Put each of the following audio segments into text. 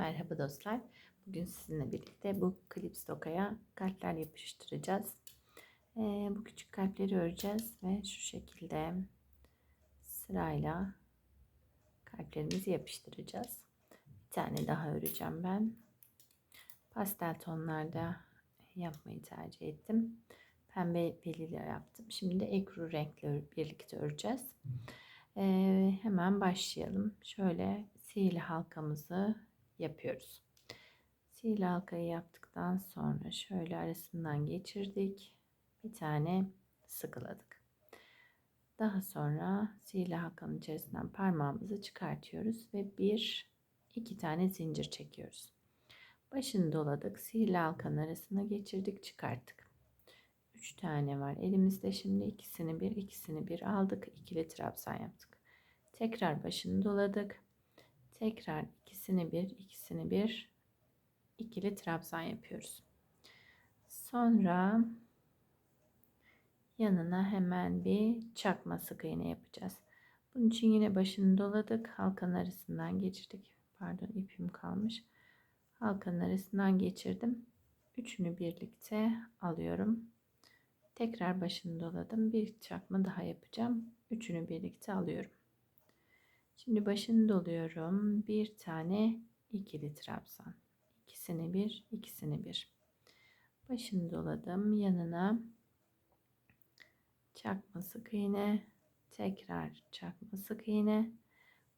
Merhaba dostlar. Bugün sizinle birlikte bu klips dokaya kalpler yapıştıracağız. Ee, bu küçük kalpleri öreceğiz ve şu şekilde sırayla kalplerimizi yapıştıracağız. Bir tane daha öreceğim ben. Pastel tonlarda yapmayı tercih ettim. Pembe beliyle yaptım. Şimdi de ekru renkle birlikte öreceğiz. Ee, hemen başlayalım. Şöyle sihirli halkamızı yapıyoruz. Sihirli halkayı yaptıktan sonra şöyle arasından geçirdik. Bir tane sıkıladık. Daha sonra sihirli halkanın içerisinden parmağımızı çıkartıyoruz ve bir iki tane zincir çekiyoruz. Başını doladık. Sihirli halkanın arasına geçirdik, çıkarttık. 3 tane var. Elimizde şimdi ikisini bir, ikisini bir aldık. İkili trabzan yaptık. Tekrar başını doladık. Tekrar ikisini bir, ikisini bir, ikili trabzan yapıyoruz. Sonra yanına hemen bir çakma sık iğne yapacağız. Bunun için yine başını doladık. Halkanın arasından geçirdik. Pardon ipim kalmış. Halkanın arasından geçirdim. Üçünü birlikte alıyorum. Tekrar başını doladım. Bir çakma daha yapacağım. Üçünü birlikte alıyorum. Şimdi başını doluyorum. Bir tane ikili trabzan. İkisini bir, ikisini bir. Başını doladım. Yanına çakma sık iğne, tekrar çakma sık iğne.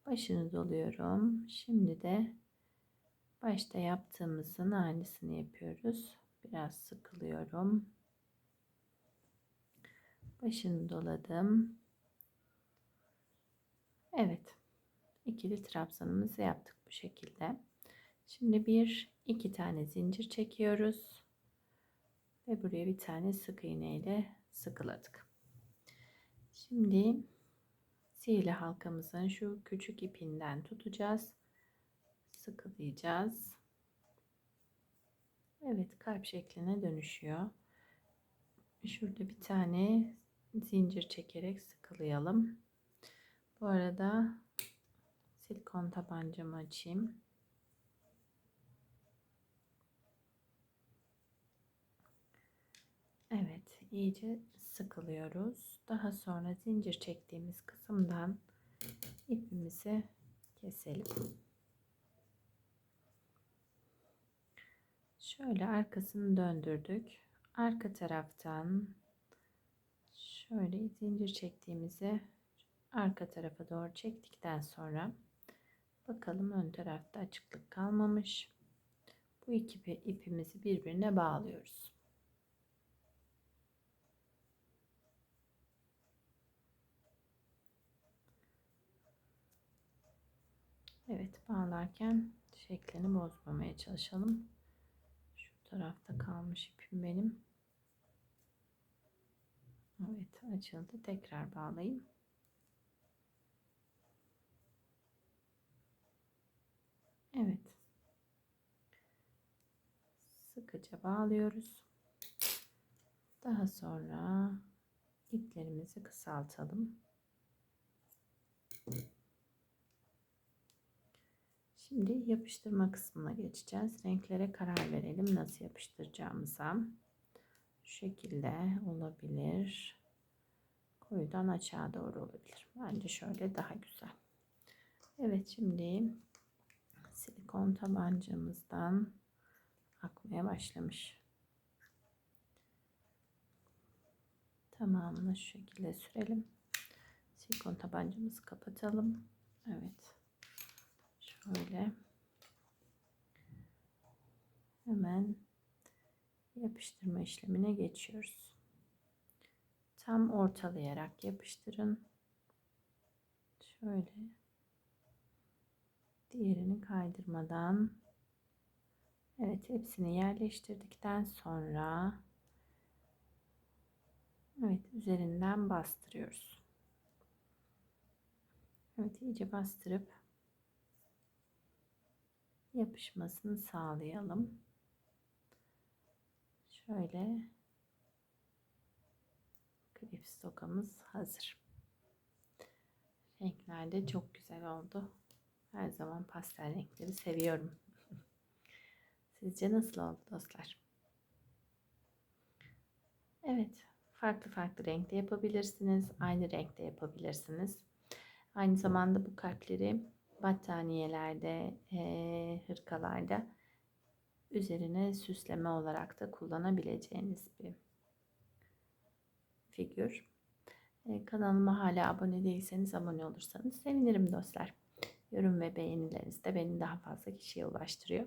Başını doluyorum. Şimdi de başta yaptığımızın aynısını yapıyoruz. Biraz sıkılıyorum. Başını doladım. Evet ikili trabzanımızı yaptık bu şekilde. Şimdi bir iki tane zincir çekiyoruz ve buraya bir tane sık iğne ile sıkıladık. Şimdi sihirli halkamızın şu küçük ipinden tutacağız. Sıkılayacağız. Evet kalp şekline dönüşüyor. Şurada bir tane zincir çekerek sıkılayalım. Bu arada silikon tabancamı açayım. Evet, iyice sıkılıyoruz. Daha sonra zincir çektiğimiz kısımdan ipimizi keselim. Şöyle arkasını döndürdük. Arka taraftan şöyle zincir çektiğimizi arka tarafa doğru çektikten sonra Bakalım ön tarafta açıklık kalmamış. Bu iki ipimizi birbirine bağlıyoruz. Evet bağlarken şeklini bozmamaya çalışalım. Şu tarafta kalmış ipim benim. Evet açıldı. Tekrar bağlayayım. Evet. Sıkıca bağlıyoruz. Daha sonra iplerimizi kısaltalım. Şimdi yapıştırma kısmına geçeceğiz. Renklere karar verelim nasıl yapıştıracağımıza. Şu şekilde olabilir. Koyudan aşağı doğru olabilir. Bence şöyle daha güzel. Evet şimdi silikon tabancamızdan akmaya başlamış. Tamamını şu şekilde sürelim. Silikon tabancamızı kapatalım. Evet. Şöyle. Hemen yapıştırma işlemine geçiyoruz. Tam ortalayarak yapıştırın. Şöyle diğerini kaydırmadan Evet hepsini yerleştirdikten sonra Evet üzerinden bastırıyoruz. Evet iyice bastırıp yapışmasını sağlayalım. Şöyle klips tokamız hazır. Renkler de çok güzel oldu. Her zaman pastel renkleri seviyorum. Sizce nasıl oldu dostlar? Evet, farklı farklı renkte yapabilirsiniz. Aynı renkte yapabilirsiniz. Aynı zamanda bu kalpleri battaniyelerde, hırkalarda üzerine süsleme olarak da kullanabileceğiniz bir figür. Kanalıma hala abone değilseniz abone olursanız sevinirim dostlar. Yorum ve beğenileriniz de beni daha fazla kişiye ulaştırıyor.